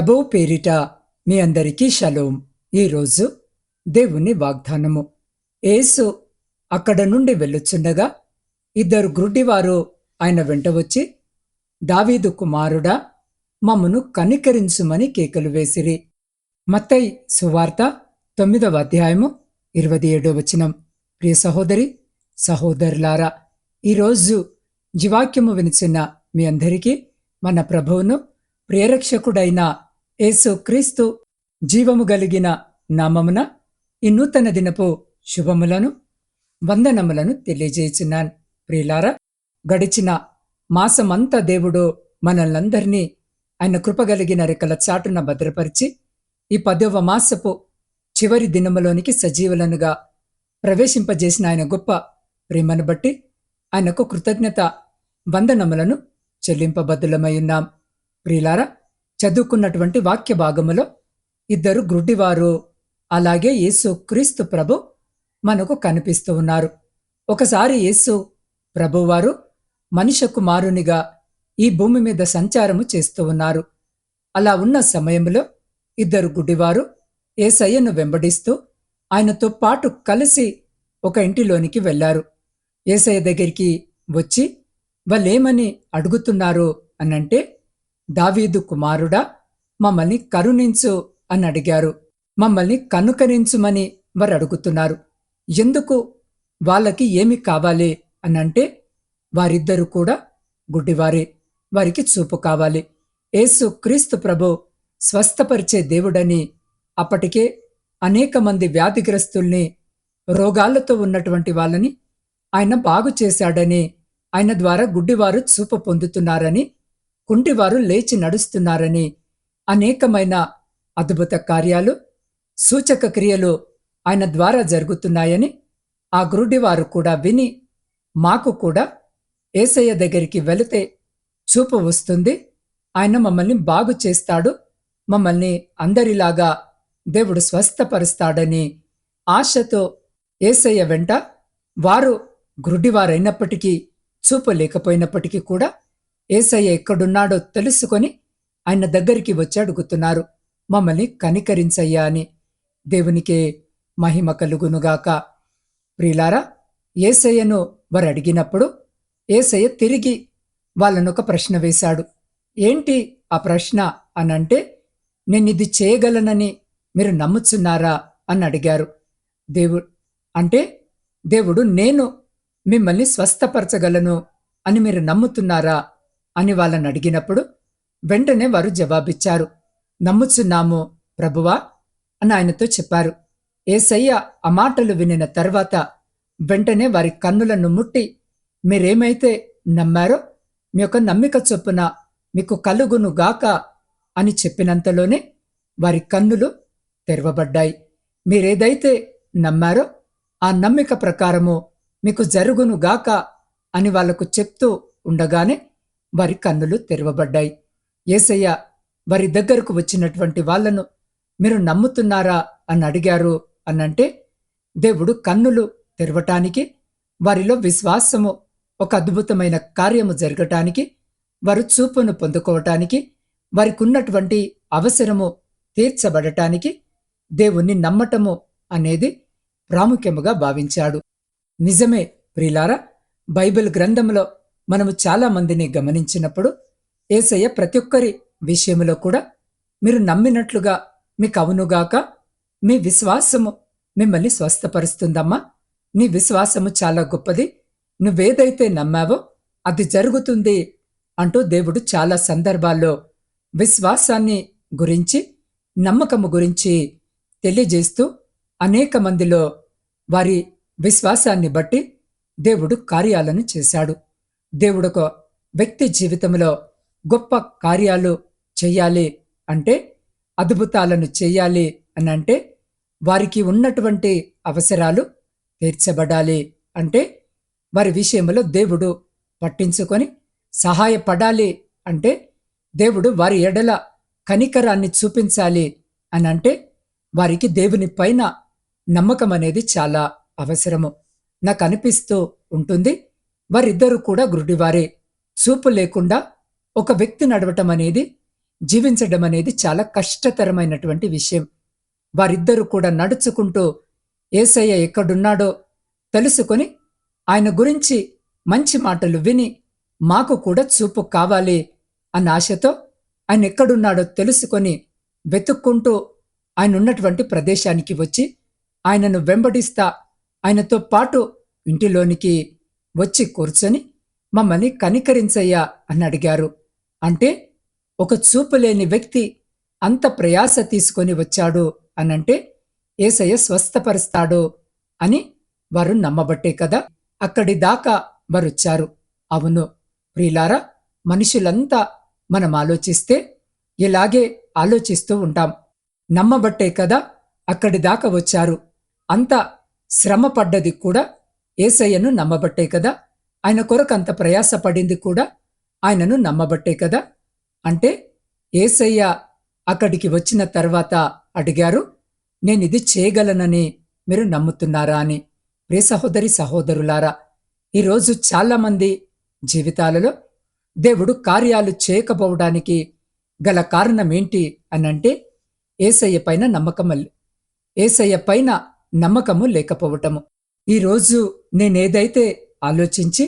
ప్రభువు పేరిట మీ అందరికీ షలోం. ఈరోజు దేవుని వాగ్దానము. యేసు అక్కడ నుండి వెళ్ళుచుండగా ఇద్దరు గ్రుడ్డివారు ఆయన వెంట వచ్చి దావీదు కుమారుడా మమ్మను కనికరించుమని కేకలు వేసిరి. మత్తై సువార్త తొమ్మిదవ అధ్యాయము ఇరవై ఏడో వచనం. ప్రియ సహోదరి సహోదరులారా ఈరోజు జీవాక్యము వినిచిన మీ అందరికీ మన ప్రభువును ప్రియరక్షకుడైన ఏసు క్రీస్తు జీవము గలిగిన నామమున ఈ నూతన దినపు శుభములను వందనములను తెలియజేయుచున్నాను ప్రియులారా గడిచిన మాసమంతా దేవుడు మనల్నందరినీ ఆయన కృపగలిగిన రెక్కల చాటున భద్రపరిచి ఈ పదవ మాసపు చివరి దినములోనికి సజీవులనుగా ప్రవేశింపజేసిన ఆయన గొప్ప ప్రేమను బట్టి ఆయనకు కృతజ్ఞత వందనములను చెల్లింపబద్దులమై ఉన్నాం. ప్రియులారా చదువుకున్నటువంటి వాక్య భాగములో ఇద్దరు గ్రుడ్డివారు అలాగే యేసు క్రీస్తు ప్రభు మనకు కనిపిస్తూ ఉన్నారు. ఒకసారి యేసు ప్రభువారు మనిషి కుమారునిగా ఈ భూమి మీద సంచారము చేస్తూ ఉన్నారు. అలా ఉన్న సమయంలో ఇద్దరు గుడ్డివారు ఏసయ్యను వెంబడిస్తూ ఆయనతో పాటు కలిసి ఒక ఇంటిలోనికి వెళ్ళారు ఏసయ్య దగ్గరికి వచ్చి వాళ్ళేమని అడుగుతున్నారు? అనంటే దావీదు కుమారుడా మమ్మల్ని కరుణించు అని అడిగారు. మమ్మల్ని కనుకరించుమని వారు అడుగుతున్నారు ఎందుకు? వాళ్ళకి ఏమి కావాలి? అనంటే వారిద్దరూ కూడా గుడ్డివారే. వారికి చూపు కావాలి. యేసు క్రీస్తు ప్రభు స్వస్థపరిచే దేవుడని అప్పటికే అనేక మంది వ్యాధిగ్రస్తుల్ని రోగాలతో ఉన్నటువంటి వాళ్ళని ఆయన బాగు చేశాడని ఆయన ద్వారా గుడ్డివారు చూపు పొందుతున్నారని కుంటివారు లేచి నడుస్తున్నారని అనేకమైన అద్భుత కార్యాలు సూచక క్రియలు ఆయన ద్వారా జరుగుతున్నాయని ఆ గురుడివారు కూడా విని మాకు కూడా ఏసయ్య దగ్గరికి వెళితే చూపు వస్తుంది. ఆయన మమ్మల్ని బాగు చేస్తాడు. మమ్మల్ని అందరిలాగా దేవుడు స్వస్థపరుస్తాడని ఆశతో ఏసయ్య వెంట వారు గురుడివారైనప్పటికీ చూపు లేకపోయినప్పటికీ కూడా ఏసయ్య ఎక్కడున్నాడో తెలుసుకొని ఆయన దగ్గరికి వచ్చి అడుగుతున్నారు. మమ్మల్ని కనికరించయ్యా అని. దేవునికే మహిమ కలుగునుగాక. ప్రియులారా ఏసయ్యను వారు అడిగినప్పుడు ఏసయ్య తిరిగి వాళ్ళనొక ప్రశ్న వేశాడు. ఏంటి ఆ ప్రశ్న అనంటే నేను ఇది చేయగలనని మీరు నమ్ముచున్నారా అని అడిగారు. దేవుడు అంటే దేవుడు నేను మిమ్మల్ని స్వస్థపరచగలను అని మీరు నమ్ముతున్నారా? అని వాళ్ళని అడిగినప్పుడు వెంటనే వారు జవాబిచ్చారు. నమ్ముచున్నాము ప్రభువా అని ఆయనతో చెప్పారు. ఏసయ్య ఆ మాటలు వినిన తర్వాత వెంటనే వారి కన్నులను ముట్టి మీరేమైతే నమ్మారో మీ యొక్క నమ్మిక చొప్పున మీకు కలుగును గాక అని చెప్పినంతలోనే వారి కన్నులు తెరవబడ్డాయి. మీరేదైతే నమ్మారో ఆ నమ్మిక ప్రకారము మీకు జరుగును గాక అని వాళ్ళకు చెప్తూ ఉండగానే వారి కన్నులు తెరవబడ్డాయి. ఏసయ్య వారి దగ్గరకు వచ్చినటువంటి వాళ్ళను మీరు నమ్ముతున్నారా? అని అడిగారు. అనంటే దేవుడు కన్నులు తెరవటానికి వారిలో విశ్వాసము ఒక అద్భుతమైన కార్యము జరగటానికి వారు చూపును పొందుకోవటానికి వారికి ఉన్నటువంటి అవసరము తీర్చబడటానికి దేవుణ్ణి నమ్మటము అనేది ప్రాముఖ్యముగా భావించాడు. నిజమే ప్రిలారా బైబిల్ గ్రంథంలో మనము చాలా మందిని గమనించినప్పుడు ఏసయ్య ప్రతి ఒక్కరి విషయంలో కూడా మీరు నమ్మినట్లుగా మీకు అవునుగాక మీ విశ్వాసము మిమ్మల్ని స్వస్థపరుస్తుందమ్మా. నీ విశ్వాసము చాలా గొప్పది. నువ్వేదైతే నమ్మావో అది జరుగుతుంది అంటూ దేవుడు చాలా సందర్భాల్లో విశ్వాసాన్ని గురించి నమ్మకము గురించి తెలియజేస్తూ అనేక మందిలో వారి విశ్వాసాన్ని బట్టి దేవుడు కార్యాలను చేశాడు. దేవుడు ఒక వ్యక్తి జీవితంలో గొప్ప కార్యాలు చేయాలి అంటే అద్భుతాలను చేయాలి అని అంటే వారికి ఉన్నటువంటి అవసరాలు తీర్చబడాలి అంటే వారి విషయంలో దేవుడు పట్టించుకొని సహాయపడాలి అంటే దేవుడు వారి ఎడల కనికరాన్ని చూపించాలి అని అంటే వారికి దేవుని పైన నమ్మకం అనేది చాలా అవసరము. నాకు అనిపిస్తూ ఉంటుంది వారిద్దరూ కూడా గురుడివారే. చూపు లేకుండా ఒక వ్యక్తి నడవటం అనేది జీవించడం అనేది చాలా కష్టతరమైనటువంటి విషయం. వారిద్దరూ కూడా నడుచుకుంటూ ఏసయ్య ఎక్కడున్నాడో తెలుసుకొని ఆయన గురించి మంచి మాటలు విని మాకు కూడా చూపు కావాలి అన్న ఆశతో ఆయన ఎక్కడున్నాడో తెలుసుకొని వెతుక్కుంటూ ఆయన ఉన్నటువంటి ప్రదేశానికి వచ్చి ఆయనను వెంబడిస్తా ఆయనతో పాటు ఇంటిలోనికి వచ్చి కూర్చొని మమ్మల్ని కనికరించయ్యా అని అడిగారు. అంటే ఒక చూపు లేని వ్యక్తి అంత ప్రయాస తీసుకొని వచ్చాడు అనంటే ఏసయ్య స్వస్థపరుస్తాడు అని వారు నమ్మబట్టే కదా అక్కడి దాకా వారొచ్చారు. అవును ప్రియులారా మనుషులంతా మనం ఆలోచిస్తే ఇలాగే ఆలోచిస్తూ ఉంటాం. నమ్మబట్టే కదా అక్కడి దాకా వచ్చారు. అంత శ్రమ పడ్డది కూడా ఏసయ్యను నమ్మబట్టే కదా? ఆయన కొరకు అంత ప్రయాసపడింది కూడా ఆయనను నమ్మబట్టే కదా? అంటే ఏసయ్య అక్కడికి వచ్చిన తర్వాత అడిగారు నేను ఇది చేయగలనని మీరు నమ్ముతున్నారా? అని. ప్రియ సహోదరి సహోదరులారా ఈరోజు చాలామంది జీవితాలలో దేవుడు కార్యాలు చేయకపోవడానికి గల కారణం ఏంటి అనంటే ఏసయ్య పైన నమ్మకం ఏసయ్య పైన నమ్మకము లేకపోవటము. ఈరోజు నేనేదైతే ఆలోచించి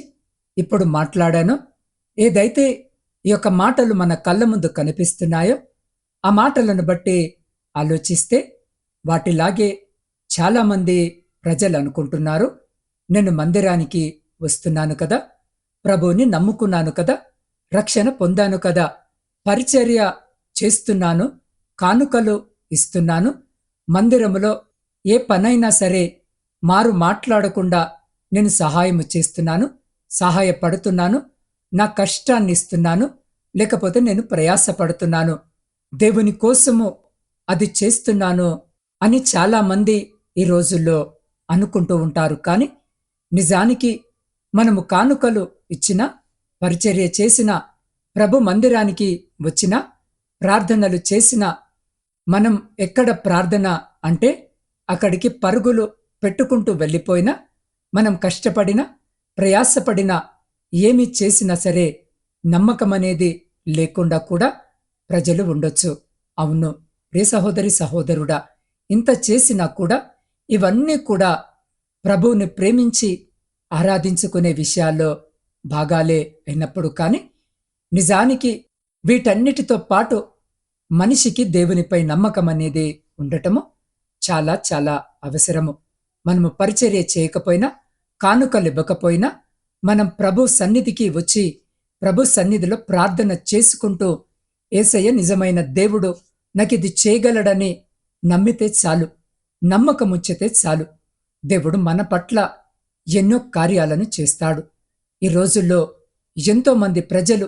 ఇప్పుడు మాట్లాడానో ఏదైతే ఈ యొక్క మాటలు మన కళ్ళ ముందు కనిపిస్తున్నాయో ఆ మాటలను బట్టి ఆలోచిస్తే వాటిలాగే చాలామంది ప్రజలు అనుకుంటున్నారు నేను మందిరానికి వస్తున్నాను కదా ప్రభువుని నమ్ముకున్నాను కదా రక్షణ పొందాను కదా పరిచర్య చేస్తున్నాను కానుకలు ఇస్తున్నాను మందిరములో ఏ పనైనా సరే మారు మాట్లాడకుండా నేను సహాయము చేస్తున్నాను సహాయపడుతున్నాను నా కష్టాన్ని ఇస్తున్నాను లేకపోతే నేను ప్రయాసపడుతున్నాను. దేవుని కోసము అది చేస్తున్నాను అని చాలామంది ఈ రోజుల్లో అనుకుంటూ ఉంటారు. కానీ నిజానికి మనము కానుకలు ఇచ్చిన పరిచర్య చేసిన ప్రభు మందిరానికి వచ్చిన ప్రార్థనలు చేసిన మనం ఎక్కడ ప్రార్థన అంటే అక్కడికి పరుగులు పెట్టుకుంటూ వెళ్ళిపోయినా మనం కష్టపడినా ప్రయాసపడినా ఏమి చేసినా సరే నమ్మకం అనేది లేకుండా కూడా ప్రజలు ఉండొచ్చు. అవును రే సహోదరి సహోదరుడా ఇంత చేసినా కూడా ఇవన్నీ కూడా ప్రభువుని ప్రేమించి ఆరాధించుకునే విషయాల్లో భాగాలే అయినప్పుడు కానీ నిజానికి వీటన్నిటితో పాటు మనిషికి దేవునిపై నమ్మకం అనేది ఉండటము చాలా చాలా అవసరము. మనము పరిచర్య చేయకపోయినా కానుకలు ఇవ్వకపోయినా మనం ప్రభు సన్నిధికి వచ్చి ప్రభు సన్నిధిలో ప్రార్థన చేసుకుంటూ ఏసయ్య నిజమైన దేవుడు నకిది చేయగలడని నమ్మితే చాలు నమ్మకముచ్చితే చాలు. దేవుడు మన పట్ల ఎన్నో కార్యాలను చేస్తాడు. ఈ రోజుల్లో ఎంతో మంది ప్రజలు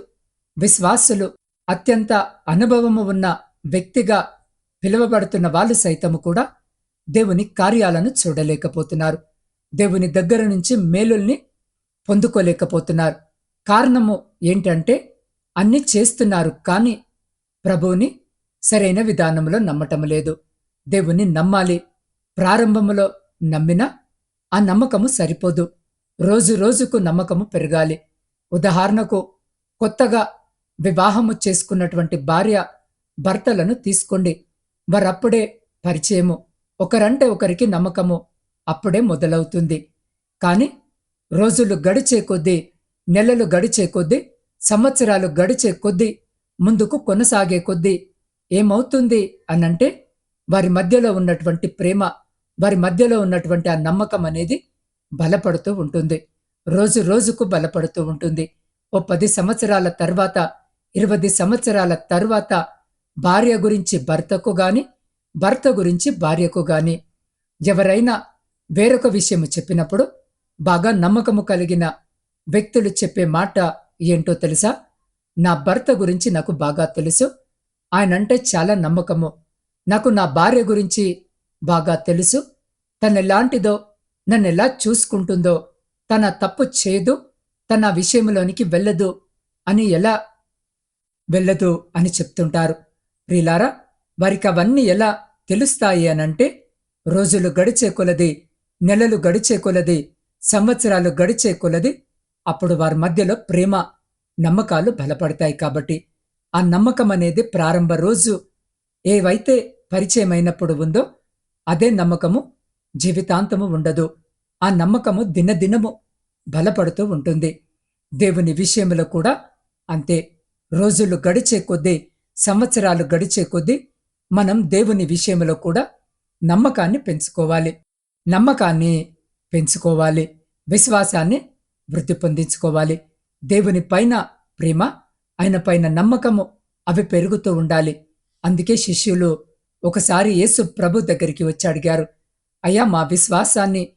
విశ్వాసులు అత్యంత అనుభవము ఉన్న వ్యక్తిగా పిలువబడుతున్న వాళ్ళు సైతము కూడా దేవుని కార్యాలను చూడలేకపోతున్నారు. దేవుని దగ్గర నుంచి మేలుల్ని పొందుకోలేకపోతున్నారు. కారణము ఏంటంటే అన్ని చేస్తున్నారు కానీ ప్రభువుని సరైన విధానంలో నమ్మటం లేదు. దేవుని నమ్మాలి. ప్రారంభములో నమ్మినా ఆ నమ్మకము సరిపోదు. రోజు రోజుకు నమ్మకము పెరగాలి. ఉదాహరణకు కొత్తగా వివాహము చేసుకున్నటువంటి భార్య భర్తలను తీసుకోండి. వారప్పుడే పరిచయము. ఒకరంటే ఒకరికి నమ్మకము అప్పుడే మొదలవుతుంది. కాని రోజులు గడిచే కొద్దీ నెలలు గడిచే కొద్దీ సంవత్సరాలు గడిచే కొద్దీ ముందుకు కొనసాగే కొద్దీ ఏమవుతుంది అనంటే వారి మధ్యలో ఉన్నటువంటి ప్రేమ వారి మధ్యలో ఉన్నటువంటి ఆ నమ్మకం అనేది బలపడుతూ ఉంటుంది. రోజు రోజుకు బలపడుతూ ఉంటుంది. ఓ పది సంవత్సరాల తర్వాత ఇరవై సంవత్సరాల తర్వాత భార్య గురించి భర్తకు గాని భర్త గురించి భార్యకు గాని ఎవరైనా వేరొక విషయము చెప్పినప్పుడు బాగా నమ్మకము కలిగిన వ్యక్తులు చెప్పే మాట ఏంటో తెలుసా? నా భర్త గురించి నాకు బాగా తెలుసు. ఆయనంటే చాలా నమ్మకము. నాకు నా భార్య గురించి బాగా తెలుసు. తనెలాంటిదో నన్నెలా చూసుకుంటుందో తన తప్పు చేయదు తన విషయంలోనికి వెళ్ళదు అని ఎలా వెళ్ళదు అని చెప్తుంటారు. ప్రిలారా వారికి అవన్నీ ఎలా తెలుస్తాయి అనంటే రోజులు గడిచే కొలది నెలలు గడిచే కొలది సంవత్సరాలు గడిచే కొలది అప్పుడు వారి మధ్యలో ప్రేమ నమ్మకాలు బలపడతాయి కాబట్టి. ఆ నమ్మకం అనేది ప్రారంభ రోజు ఏవైతే పరిచయమైనప్పుడు ఉందో అదే నమ్మకము జీవితాంతము ఉండదు. ఆ నమ్మకము దినదినము బలపడుతూ ఉంటుంది. దేవుని విషయంలో కూడా అంతే. రోజులు గడిచే కొద్దీ సంవత్సరాలు గడిచే కొద్దీ మనం దేవుని విషయంలో కూడా నమ్మకాన్ని పెంచుకోవాలి. నమ్మకాన్ని పెంచుకోవాలి. విశ్వాసాన్ని వృద్ధి పొందించుకోవాలి. దేవుని పైన ప్రేమ ఆయన పైన నమ్మకము అవి పెరుగుతూ ఉండాలి. అందుకే శిష్యులు ఒకసారి యేసు ప్రభు దగ్గరికి వచ్చి అడిగారు అయ్యా మా విశ్వాసాన్ని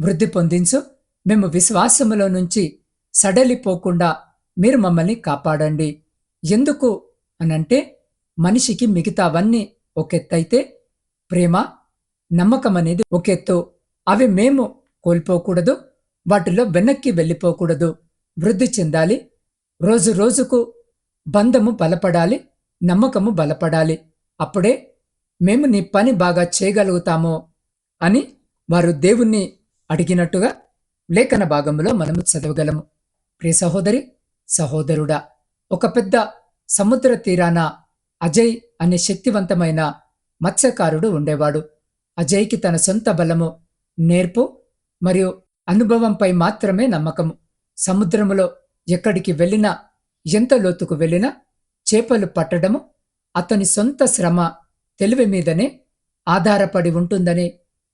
వృద్ధి పొందించు. మేము విశ్వాసములో నుంచి సడలిపోకుండా మీరు మమ్మల్ని కాపాడండి. ఎందుకు? అనంటే మనిషికి మిగతావన్నీ ఒకెత్తైతే ప్రేమ నమ్మకం అనేది ఒకెత్తు. అవి మేము కోల్పోకూడదు వాటిలో వెనక్కి వెళ్ళిపోకూడదు. వృద్ధి చెందాలి రోజు రోజుకు బంధము బలపడాలి నమ్మకము బలపడాలి. అప్పుడే మేము నీ పని బాగా చేయగలుగుతాము అని వారు దేవుణ్ణి అడిగినట్టుగా లేఖన భాగంలో మనము చదవగలము. ప్రియ సహోదరి సహోదరుడా ఒక పెద్ద సముద్ర తీరాన అజయ్ అనే శక్తివంతమైన మత్స్యకారుడు ఉండేవాడు. అజయ్కి తన సొంత బలము నేర్పు మరియు అనుభవంపై మాత్రమే నమ్మకము. సముద్రములో ఎక్కడికి వెళ్ళినా ఎంత లోతుకు వెళ్ళినా చేపలు పట్టడము అతని సొంత శ్రమ తెలివి మీదనే ఆధారపడి ఉంటుందని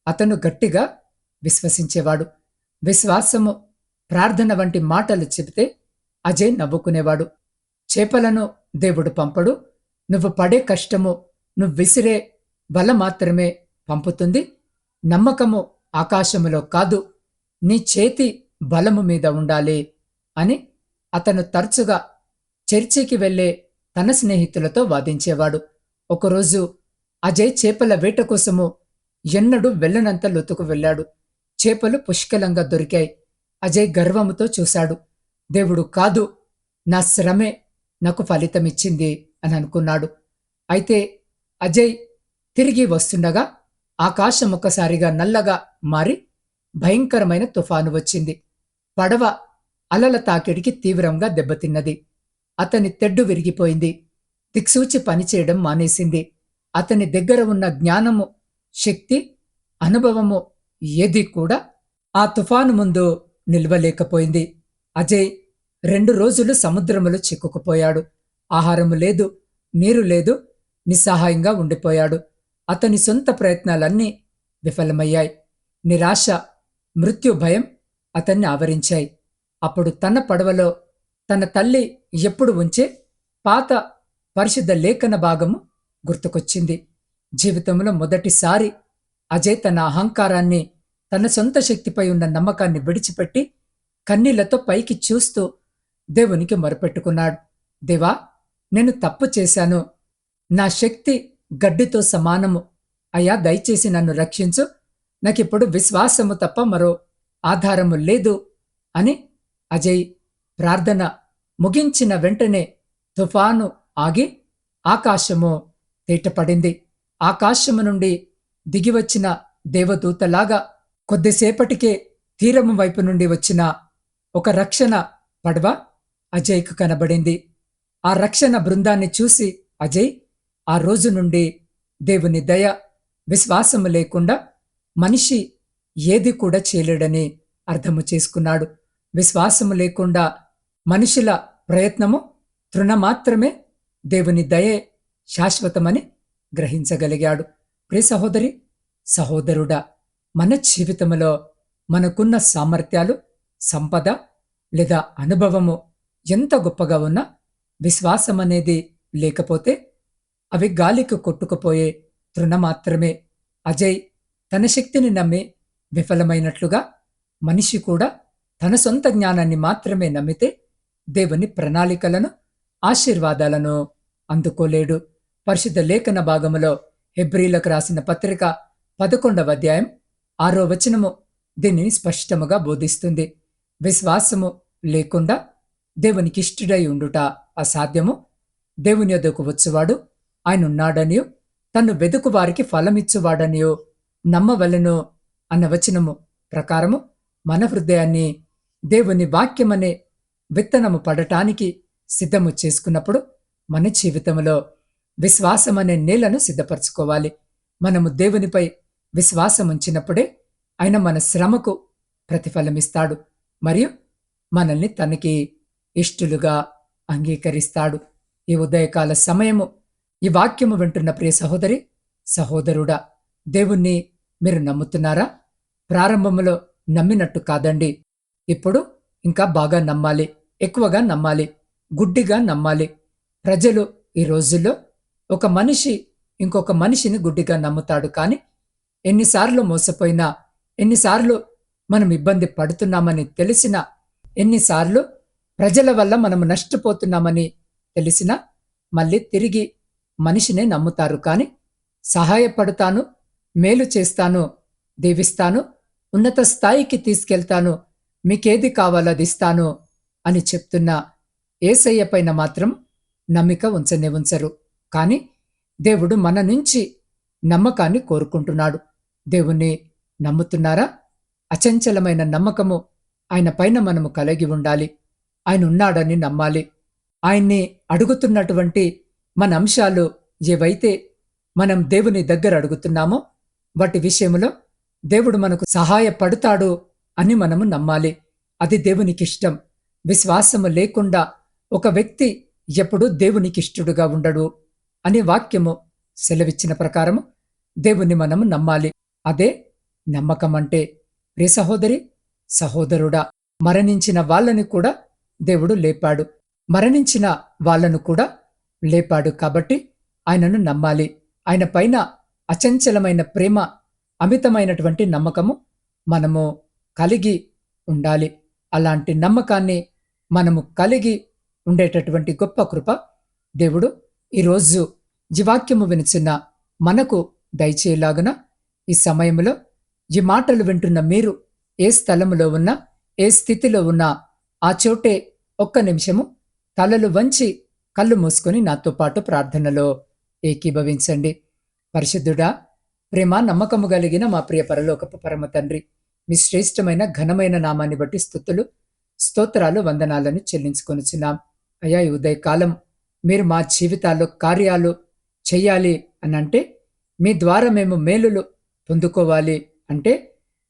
అతను గట్టిగా విశ్వసించేవాడు. విశ్వాసము ప్రార్థన వంటి మాటలు చెబితే అజయ్ నవ్వుకునేవాడు. చేపలను దేవుడు పంపడు నువ్వు పడే కష్టము నువ్వు విసిరే బల మాత్రమే పంపుతుంది. నమ్మకము ఆకాశములో కాదు నీ చేతి బలము మీద ఉండాలి అని అతను తరచుగా చర్చికి వెళ్ళే తన స్నేహితులతో వాదించేవాడు. ఒకరోజు అజయ్ చేపల వేట కోసము ఎన్నడూ వెళ్ళనంత లోతుకు వెళ్ళాడు. చేపలు పుష్కలంగా దొరికాయి. అజయ్ గర్వముతో చూశాడు. దేవుడు కాదు నా శ్రమే నాకు ఫలితమిచ్చింది. అనుకున్నాడు. అయితే అజయ్ తిరిగి వస్తుండగా ఆకాశం ఒక్కసారిగా నల్లగా మారి భయంకరమైన తుఫాను వచ్చింది. పడవ అలల తాకిడికి తీవ్రంగా దెబ్బతిన్నది. అతని తెడ్డు విరిగిపోయింది. దిక్సూచి పనిచేయడం మానేసింది. అతని దగ్గర ఉన్న జ్ఞానము శక్తి అనుభవము ఏది కూడా ఆ తుఫాను ముందు నిల్వలేకపోయింది. అజయ్ రెండు రోజులు సముద్రములో చిక్కుకుపోయాడు. ఆహారము లేదు నీరు లేదు నిస్సహాయంగా ఉండిపోయాడు. అతని సొంత ప్రయత్నాలన్నీ విఫలమయ్యాయి. నిరాశ మృత్యు భయం అతన్ని ఆవరించాయి. అప్పుడు తన పడవలో తన తల్లి ఎప్పుడు ఉంచే పాత పరిశుద్ధ లేఖన భాగము గుర్తుకొచ్చింది. జీవితంలో మొదటిసారి అజయ్ తన అహంకారాన్ని తన సొంత శక్తిపై ఉన్న నమ్మకాన్ని విడిచిపెట్టి కన్నీళ్ళతో పైకి చూస్తూ దేవునికి మొరపెట్టుకున్నాడు. దేవా నేను తప్పు చేశాను. నా శక్తి గడ్డితో సమానము. అయ్యా దయచేసి నన్ను రక్షించు. నాకిప్పుడు విశ్వాసము తప్ప మరో ఆధారము లేదు అని అజయ్ ప్రార్థన ముగించిన వెంటనే తుఫాను ఆగి ఆకాశము తేటపడింది. ఆకాశము నుండి దిగివచ్చిన దేవదూతలాగా కొద్దిసేపటికే తీరము వైపు నుండి వచ్చిన ఒక రక్షణ పడవ అజయ్కు కనబడింది. ఆ రక్షణ బృందాన్ని చూసి అజయ్ ఆ రోజు నుండి దేవుని దయ విశ్వాసము లేకుండా మనిషి ఏది కూడా చేయలేడని అర్థము చేసుకున్నాడు. విశ్వాసము లేకుండా మనుషుల ప్రయత్నము తృణ మాత్రమే దేవుని దయే శాశ్వతమని గ్రహించగలిగాడు. ప్రియ సహోదరి సహోదరుడా మన జీవితంలో మనకున్న సామర్థ్యాలు సంపద లేదా అనుభవము ఎంత గొప్పగా ఉన్నా విశ్వాసం అనేది లేకపోతే అవి గాలికి కొట్టుకుపోయే తృణ మాత్రమే. అజయ్ తన శక్తిని నమ్మి విఫలమైనట్లుగా మనిషి కూడా తన సొంత జ్ఞానాన్ని మాత్రమే నమ్మితే దేవుని ప్రణాళికలను ఆశీర్వాదాలను అందుకోలేడు. పరిశుద్ధ లేఖన భాగములో హెబ్రీలకు రాసిన పత్రిక పదకొండవ అధ్యాయం ఆరో వచనము దీనిని స్పష్టముగా బోధిస్తుంది. విశ్వాసము లేకుండా దేవునికి ఇష్టడై ఉండుట అసాధ్యము. దేవుని ఎదుకు వచ్చువాడు ఆయన ఉన్నాడనియో తను వెదుకు వారికి ఫలమిచ్చువాడనియో. నమ్మవలను అన్న వచనము ప్రకారము మన హృదయాన్ని దేవుని వాక్యమనే విత్తనము పడటానికి సిద్ధము చేసుకున్నప్పుడు మన జీవితంలో విశ్వాసం అనే నేలను సిద్ధపరచుకోవాలి. మనము దేవునిపై విశ్వాసం ఉంచినప్పుడే ఆయన మన శ్రమకు ప్రతిఫలమిస్తాడు. మరియు మనల్ని తనకి ఇష్టులుగా అంగీకరిస్తాడు. ఈ ఉదయకాల సమయము ఈ వాక్యము వింటున్న ప్రియ సహోదరి సహోదరుడా దేవుణ్ణి మీరు నమ్ముతున్నారా? ప్రారంభంలో నమ్మినట్టు కాదండి. ఇప్పుడు ఇంకా బాగా నమ్మాలి ఎక్కువగా నమ్మాలి గుడ్డిగా నమ్మాలి. ప్రజలు ఈ రోజుల్లో ఒక మనిషి ఇంకొక మనిషిని గుడ్డిగా నమ్ముతాడు కానీ ఎన్నిసార్లు మోసపోయినా ఎన్నిసార్లు మనం ఇబ్బంది పడుతున్నామని తెలిసినా ఎన్నిసార్లు ప్రజల వల్ల మనము నష్టపోతున్నామని తెలిసినా మళ్ళీ తిరిగి మనిషినే నమ్ముతారు. కానీ సహాయపడతాను మేలు చేస్తాను దీవిస్తాను ఉన్నత స్థాయికి తీసుకెళ్తాను మీకేది కావాలో అది ఇస్తాను అని చెప్తున్న ఏసయ్య పైన మాత్రం నమ్మిక ఉంచనే ఉంచరు. కానీ దేవుడు మన నుంచి నమ్మకాన్ని కోరుకుంటున్నాడు. దేవుణ్ణి నమ్ముతున్నారా? అచంచలమైన నమ్మకము ఆయన పైన మనము కలిగి ఉండాలి. ఆయన ఉన్నాడని నమ్మాలి. ఆయన్ని అడుగుతున్నటువంటి మన అంశాలు ఏవైతే మనం దేవుని దగ్గర అడుగుతున్నామో వాటి విషయంలో దేవుడు మనకు సహాయపడతాడు అని మనము నమ్మాలి. అది దేవునికి ఇష్టం విశ్వాసము లేకుండా ఒక వ్యక్తి ఎప్పుడు దేవునికి ఇష్టడుగా ఉండడు అనే వాక్యము సెలవిచ్చిన ప్రకారము దేవుని మనము నమ్మాలి. అదే నమ్మకం అంటే ప్రియ సహోదరి సహోదరుడా మరణించిన వాళ్ళని కూడా దేవుడు లేపాడు. మరణించిన వాళ్ళను కూడా లేపాడు కాబట్టి ఆయనను నమ్మాలి. ఆయన పైన అచంచలమైన ప్రేమ అమితమైనటువంటి నమ్మకము మనము కలిగి ఉండాలి. అలాంటి నమ్మకాన్ని మనము కలిగి ఉండేటటువంటి గొప్ప కృప దేవుడు ఈరోజు జీవాక్యము వినిచిన మనకు దయచేయలాగున ఈ సమయంలో ఈ మాటలు వింటున్న మీరు ఏ స్థలంలో ఉన్నా ఏ స్థితిలో ఉన్నా ఆ చోటే ఒక్క నిమిషము. తలలు వంచి కళ్ళు మూసుకొని నాతో పాటు ప్రార్థనలో ఏకీభవించండి. పరిశుద్ధుడా ప్రేమ నమ్మకము కలిగిన మా ప్రియ పరలోకపు పరమ తండ్రి మీ శ్రేష్టమైన ఘనమైన నామాన్ని బట్టి స్థుతులు స్తోత్రాలు వందనాలను చెల్లించుకొనిచున్నాం. అయ్యా ఈ ఉదయకాలం మీరు మా జీవితాల్లో కార్యాలు చెయ్యాలి అని అంటే మీ ద్వారా మేము మేలులు పొందుకోవాలి అంటే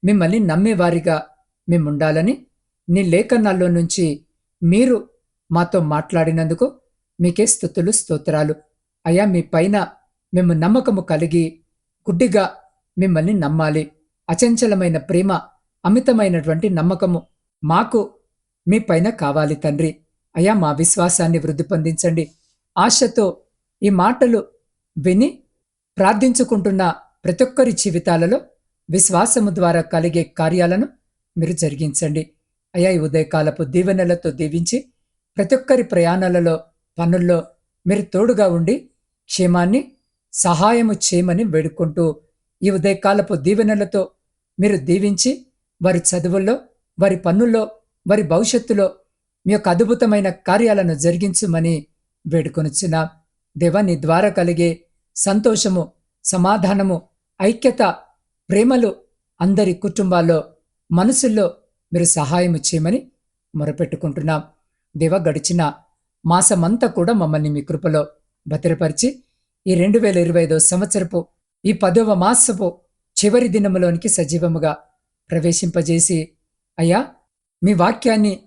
మిమ్మల్ని నమ్మేవారిగా మేము ఉండాలని నీ లేఖనాల్లో నుంచి మీరు మాతో మాట్లాడినందుకు మీకే స్థుతులు స్తోత్రాలు. అయ్యా మీ పైన మేము నమ్మకము కలిగి గుడ్డిగా మిమ్మల్ని నమ్మాలి. అచంచలమైన ప్రేమ అమితమైనటువంటి నమ్మకము మాకు మీ పైన కావాలి తండ్రి. అయ్యా మా విశ్వాసాన్ని వృద్ధి పొందించండి. ఆశతో ఈ మాటలు విని ప్రార్థించుకుంటున్న ప్రతి ఒక్కరి జీవితాలలో విశ్వాసము ద్వారా కలిగే కార్యాలను మీరు జరిగించండి. అయ్యా ఈ ఉదయకాలపు దీవెనలతో దీవించి ప్రతి ఒక్కరి ప్రయాణాలలో పనుల్లో మీరు తోడుగా ఉండి క్షేమాన్ని సహాయము చేయమని వేడుకుంటూ ఈ ఉదయకాలపు దీవెనలతో మీరు దీవించి వారి చదువుల్లో వారి పనుల్లో వారి భవిష్యత్తులో మీ యొక్క అద్భుతమైన కార్యాలను జరిగించుమని వేడుకొనిచ్చిన దేవా నీ ద్వారా కలిగే సంతోషము సమాధానము ఐక్యత ప్రేమలు అందరి కుటుంబాల్లో మనసుల్లో మీరు సహాయం చేయమని మొరపెట్టుకుంటున్నాం. దేవ గడిచిన మాసమంతా కూడా మమ్మల్ని మీ కృపలో భద్రపరిచి ఈ రెండు వేల ఇరవై ఐదో సంవత్సరపు ఈ పదవ మాసపు చివరి దినములోనికి సజీవముగా ప్రవేశింపజేసి అయ్యా మీ వాక్యాన్ని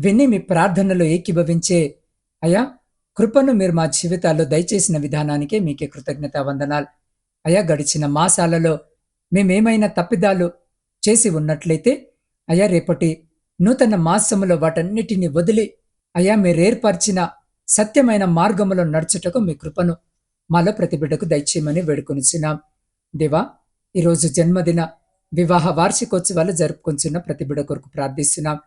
విని మీ ప్రార్థనలో ఏకీభవించే అయ్యా కృపను మీరు మా జీవితాల్లో దయచేసిన విధానానికే మీకే కృతజ్ఞత వందనాలు. అయ్యా గడిచిన మాసాలలో మేమేమైనా తప్పిదాలు చేసి ఉన్నట్లయితే అయ్యా రేపటి నూతన మాసములో వాటన్నిటిని వదిలి అయ్యా మీరేర్పరిచిన సత్యమైన మార్గములో నడుచుటకు మీ కృపను మాలో ప్రతి బిడ్డకు దయచేయమని వేడుకొనిచున్నాం. దేవా ఈరోజు జన్మదిన వివాహ వార్షికోత్సవాలు జరుపుకొంచున్న ప్రతి బిడ్డ కొరకు ప్రార్థిస్తున్నాం.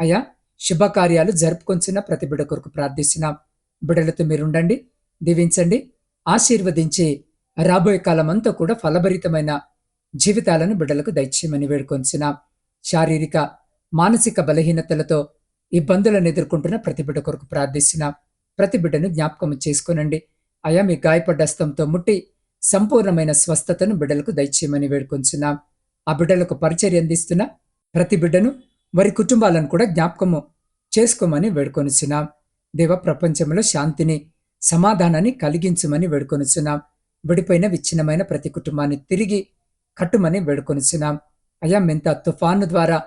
అయ్యా శుభకార్యాలు జరుపుకొంచున్న ప్రతి బిడ్డ కొరకు ప్రార్థిస్తున్నాం. బిడ్డలతో మీరుండండి దీవించండి ఆశీర్వదించి రాబోయే కాలమంతా కూడా ఫలభరితమైన జీవితాలను బిడ్డలకు దయచేయమని వేడుకొంచున్నాం. శారీరక మానసిక బలహీనతలతో ఇబ్బందులను ఎదుర్కొంటున్న ప్రతి బిడ్డ కొరకు ప్రార్థిస్తున్నాం ప్రతి బిడ్డను జ్ఞాపకం చేసుకోనండి. అయా మీ గాయపడ్డ హస్తంతో ముట్టి సంపూర్ణమైన స్వస్థతను బిడ్డలకు దయచేయమని వేడుకొంచున్నాం. ఆ బిడ్డలకు పరిచర్య అందిస్తున్న ప్రతి బిడ్డను వారి కుటుంబాలను కూడా జ్ఞాపకము చేసుకోమని వేడుకొనిచున్నాం దేవ ప్రపంచంలో శాంతిని సమాధానాన్ని కలిగించుమని వేడుకొనుచున్నాం విడిపోయిన విచ్ఛిన్నమైన ప్రతి కుటుంబాన్ని తిరిగి కట్టుమని వేడుకొనుచున్నాం అయా మెంత తుఫాను ద్వారా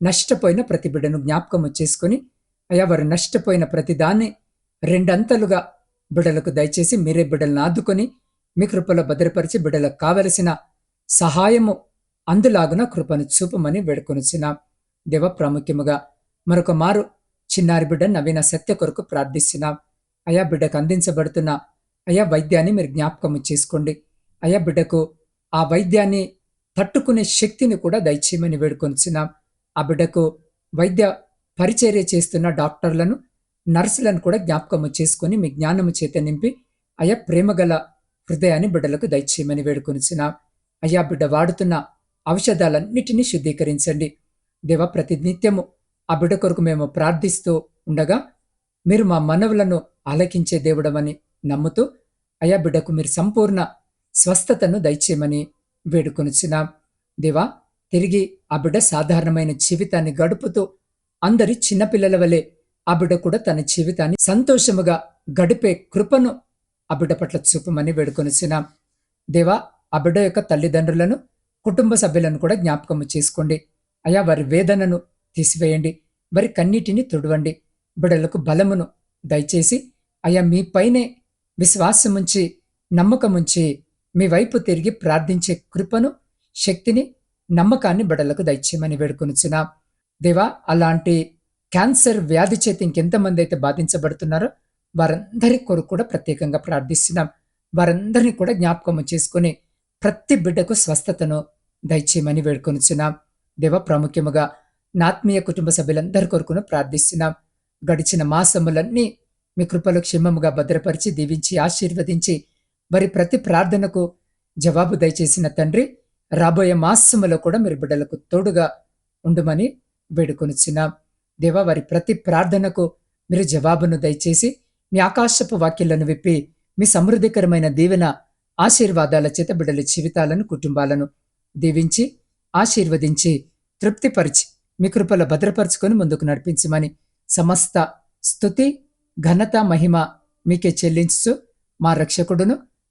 నష్టపోయిన ప్రతి బిడ్డను జ్ఞాపకము చేసుకుని అయా వారు నష్టపోయిన ప్రతిదాన్ని రెండంతలుగా బిడ్డలకు దయచేసి మీరే బిడ్డలను ఆదుకొని మీ కృపలో భద్రపరిచి బిడ్డలకు కావలసిన సహాయము అందులాగున కృపను చూపమని వేడుకొనుచున్నాం. దేవ ప్రాముఖ్యముగా మరొక మారు చిన్నారి బిడ్డ నవీన సత్య కొరకు ప్రార్థిస్తున్నాం. అయా బిడ్డకు అందించబడుతున్న అయా వైద్యాన్ని మీరు జ్ఞాపకము చేసుకోండి. అయా బిడ్డకు ఆ వైద్యాన్ని తట్టుకునే శక్తిని కూడా దయచేయమని వేడుకొనిచున్నాం. ఆ బిడ్డకు వైద్య పరిచర్య చేస్తున్న డాక్టర్లను నర్సులను కూడా జ్ఞాపకము చేసుకొని మీ జ్ఞానము చేత నింపి అయా ప్రేమగల హృదయాన్ని బిడ్డలకు దయచేయమని వేడుకొనిచున్నాం. అయ్యా బిడ్డ వాడుతున్న ఔషధాలన్నిటినీ శుద్ధీకరించండి. దేవ ప్రతినిత్యము ఆ బిడ్డ కొరకు మేము ప్రార్థిస్తూ ఉండగా మీరు మా మనవులను ఆలకించే దేవుడమని నమ్ముతూ అయా బిడ్డకు మీరు సంపూర్ణ స్వస్థతను దయచేయమని వేడుకొనిచున్నాం దేవా తిరిగి ఆ బిడ్డ సాధారణమైన జీవితాన్ని గడుపుతూ అందరి చిన్నపిల్లల వలె ఆ బిడ్డ కూడా తన జీవితాన్ని సంతోషముగా గడిపే కృపను ఆ బిడ్డ పట్ల చూపమని వేడుకొనిచున్నాం దేవా ఆ బిడ్డ యొక్క తల్లిదండ్రులను కుటుంబ సభ్యులను కూడా జ్ఞాపకము చేసుకోండి. అయా వారి వేదనను తీసివేయండి. వారి కన్నీటిని తుడవండి. బిడ్డలకు బలమును దయచేసి అయా మీపైనే విశ్వాసముంచి నమ్మకముంచి మీ వైపు తిరిగి ప్రార్థించే కృపను శక్తిని నమ్మకాన్ని బిడలకు దయచేయమని వేడుకొనిచున్నా. దేవా అలాంటి క్యాన్సర్ వ్యాధి చేతి ఇంకెంతమంది అయితే బాధించబడుతున్నారో వారందరి కొరకు కూడా ప్రత్యేకంగా ప్రార్థిస్తున్నాం. వారందరినీ కూడా జ్ఞాపకము చేసుకుని ప్రతి బిడ్డకు స్వస్థతను దయచేయమని వేడుకొనిచున్నాం. దేవ ప్రాముఖ్యముగా నాత్మీయ కుటుంబ సభ్యులందరి కొరకును ప్రార్థిస్తున్నాం. గడిచిన మాసములన్నీ మీ కృపలో క్షేమముగా భద్రపరిచి దీవించి ఆశీర్వదించి వారి ప్రతి ప్రార్థనకు జవాబు దయచేసిన తండ్రి రాబోయే మాసములో కూడా మీరు బిడ్డలకు తోడుగా ఉండమని వేడుకొనిచ్చున్నాం దేవా వారి ప్రతి ప్రార్థనకు మీరు జవాబును దయచేసి మీ ఆకాశపు వాక్యాలను విప్పి మీ సమృద్ధికరమైన దీవెన ఆశీర్వాదాల చేత బిడ్డల జీవితాలను కుటుంబాలను దీవించి ఆశీర్వదించి తృప్తిపరిచి మీ కృపల భద్రపరుచుకొని ముందుకు నడిపించమని సమస్త స్థుతి ఘనత మహిమ మీకే చెల్లించు మా రక్షకుడును